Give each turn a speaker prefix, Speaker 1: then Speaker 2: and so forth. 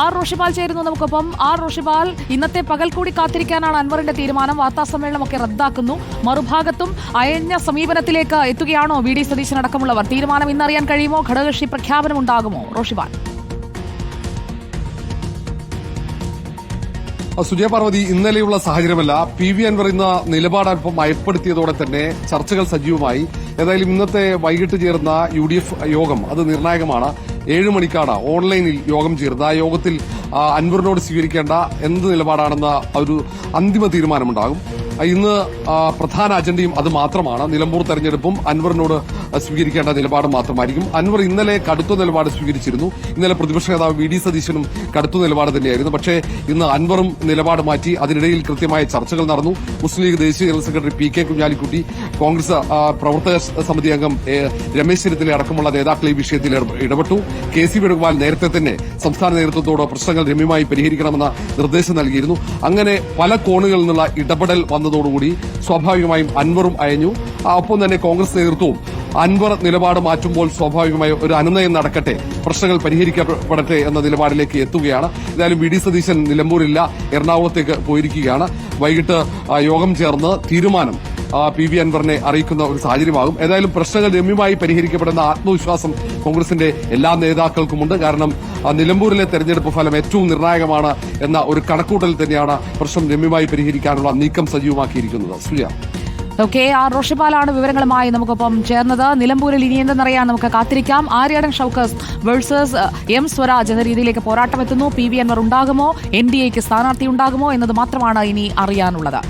Speaker 1: R Roshipal ചേരുന്നു നമുക്കൊപ്പം. R Roshipal ഇന്നത്തെ പകൽ കൂടി കാത്തിരിക്കാനാണ് അൻവറിന്റെ തീരുമാനം. വാർത്താസമ്മേളനമൊക്കെ റദ്ദാക്കുന്നു. മറുഭാഗത്തും അയഞ്ഞ സമീപനത്തിലേക്ക് എത്തുകയാണോ വി ഡി സതീശൻ അടക്കമുള്ളവർ തീരുമാനം ഇന്നറിയാൻ കഴിയുമോ? ഘടകകക്ഷി പ്രഖ്യാപനം ഉണ്ടാകുമോ? റോഷിപാൽ
Speaker 2: സുജയ പാർവതി ഇന്നലെയുള്ള സാഹചര്യമല്ല പി വി അൻവർ ഇന്ന് നിലപാട് അല്പം മയപ്പെടുത്തിയതോടെ തന്നെ ചർച്ചകൾ സജീവമായി. ഏതായാലും ഇന്നത്തെ വൈകിട്ട് ചേർന്ന യു യോഗം അത് നിർണായകമാണ്. ഏഴ് മണിക്കാണ് ഓൺലൈനിൽ യോഗം ചേർന്നത് ആ യോഗത്തിൽ അൻവറിനോട് സ്വീകരിക്കേണ്ട എന്ത് നിലപാടാണെന്ന ഒരു അന്തിമ തീരുമാനമുണ്ടാകും. ഇന്ന് പ്രധാന അജണ്ടയും അത് മാത്രമാണ്. നിലമ്പൂർ തെരഞ്ഞെടുപ്പും അൻവറിനോട് സ്വീകരിക്കേണ്ട നിലപാട് മാത്രമായിരിക്കും. അൻവർ ഇന്നലെ കടുത്ത നിലപാട് സ്വീകരിച്ചിരുന്നു. ഇന്നലെ പ്രതിപക്ഷ നേതാവ് വി ഡി സതീശനും കടുത്ത നിലപാട് തന്നെയായിരുന്നു. പക്ഷേ ഇന്ന് അൻവറും നിലപാട് മാറ്റി അതിനിടയിൽ കൃത്യമായ ചർച്ചകൾ നടന്നു. മുസ്ലിം ലീഗ് ദേശീയ general secretary P K Kunhalikutty Congress പ്രവർത്തക സമിതി അംഗം രമേശ് ചെന്നിത്തല അടക്കമുള്ള നേതാക്കൾ ഈ വിഷയത്തിൽ ഇടപെട്ടു. കെ സി വേണുഗോപാൽ നേരത്തെ തന്നെ സംസ്ഥാന നേതൃത്വത്തോട് പ്രശ്നങ്ങൾ രമ്യമായി പരിഹരിക്കണമെന്ന നിർദ്ദേശം നൽകിയിരുന്നു. അങ്ങനെ പല കോണുകളിൽ നിന്നുള്ള ഇടപെടൽ വന്നതോടുകൂടി സ്വാഭാവികമായും അൻവറും അയഞ്ഞു. ഒപ്പം തന്നെ കോൺഗ്രസ് നേതൃത്വവും അൻവർ നിലപാട് മാറ്റുമ്പോൾ സ്വാഭാവികമായി ഒരു അനുനയം നടക്കട്ടെ പ്രശ്നങ്ങൾ പരിഹരിക്കപ്പെടട്ടെ എന്ന നിലപാടിലേക്ക് എത്തുകയാണ്. എന്തായാലും വി ഡി സതീശൻ നിലമ്പൂരില്ല എറണാകുളത്തേക്ക് പോയിരിക്കുകയാണ്. വൈകിട്ട് യോഗം ചേർന്ന് തീരുമാനം പി വി അൻവറിനെ അറിയിക്കുന്ന ഒരു സാഹചര്യമാകും. ഏതായാലും പ്രശ്നങ്ങൾ രമ്യമായി പരിഹരിക്കപ്പെടുന്ന ആത്മവിശ്വാസം കോൺഗ്രസിന്റെ എല്ലാ നേതാക്കൾക്കുമുണ്ട്. കാരണം നിലമ്പൂരിലെ തെരഞ്ഞെടുപ്പ് ഫലം ഏറ്റവും നിർണായകമാണ് എന്ന ഒരു കണക്കൂട്ടൽ തന്നെയാണ് പ്രശ്നം രമ്യമായി പരിഹരിക്കാനുള്ള നീക്കം സജീവമാക്കിയിരിക്കുന്നത്. സുജയ.
Speaker 1: ഓക്കെ ആർ റോഷിപാലാണ് വിവരങ്ങളുമായി നമുക്കൊപ്പം ചേർന്നത്. നിലമ്പൂരിൽ ഇനി എന്തെന്നറിയാൻ നമുക്ക് കാത്തിരിക്കാം. ആര്യാടൻ ഷൌക്കസ് വേഴ്സസ് എം സ്വരാജ് എന്ന രീതിയിലേക്ക് പോരാട്ടം എത്തുന്നു പി വി അൻവർ ഉണ്ടാകുമോ? എൻ ഡി എക്ക് സ്ഥാനാർത്ഥി ഉണ്ടാകുമോ എന്നത് മാത്രമാണ് ഇനി അറിയാനുള്ളത്.